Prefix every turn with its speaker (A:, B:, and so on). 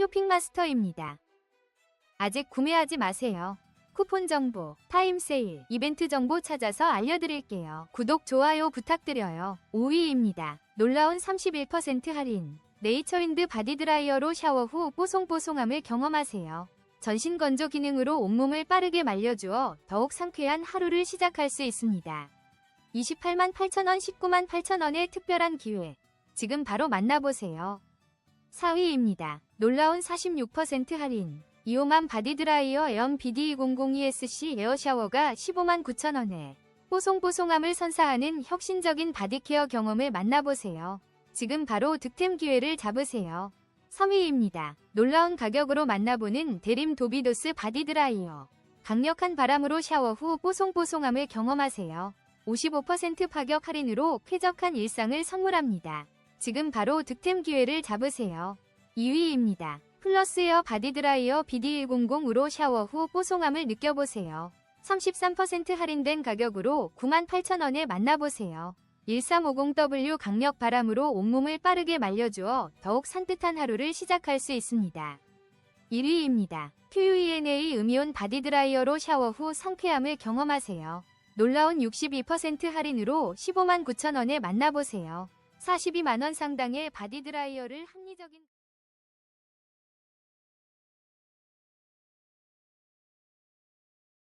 A: 쇼핑마스터입니다. 아직 구매하지 마세요. 쿠폰 정보, 타임 세일, 이벤트 정보 찾아서 알려드릴게요. 구독, 좋아요 부탁드려요. 5위입니다. 놀라운 31% 할인. 네이처윈드 바디드라이어로 샤워 후 뽀송뽀송함을 경험하세요. 전신 건조 기능으로 온몸을 빠르게 말려주어 더욱 상쾌한 하루를 시작할 수 있습니다. 28만 8천원, 19만 8천원의 특별한 기회. 지금 바로 만나보세요. 4위입니다. 놀라운 46% 할인. 이오만 바디드라이어 에엄 BD200ESC 에어샤워가 15만 9천원에 뽀송뽀송함을 선사하는 혁신적인 바디케어 경험을 만나보세요. 지금 바로 득템 기회를 잡으세요. 3위입니다. 놀라운 가격으로 만나보는 데림 도비도스 바디드라이어. 강력한 바람으로 샤워 후 뽀송뽀송함을 경험하세요. 55% 파격 할인으로 쾌적한 일상을 선물합니다. 지금 바로 득템 기회를 잡으세요. 2위입니다. 플러스에어 바디드라이어 BD100으로 샤워 후 뽀송함을 느껴보세요. 33% 할인된 가격으로 98,000원에 만나보세요. 1350W 강력 바람으로 온몸을 빠르게 말려주어 더욱 산뜻한 하루를 시작할 수 있습니다. 1위입니다. QUENA 음이온 바디드라이어로 샤워 후 상쾌함을 경험하세요. 놀라운 62% 할인으로 15만 9천원에 만나보세요. 42만원 상당의 바디드라이어를 합리적인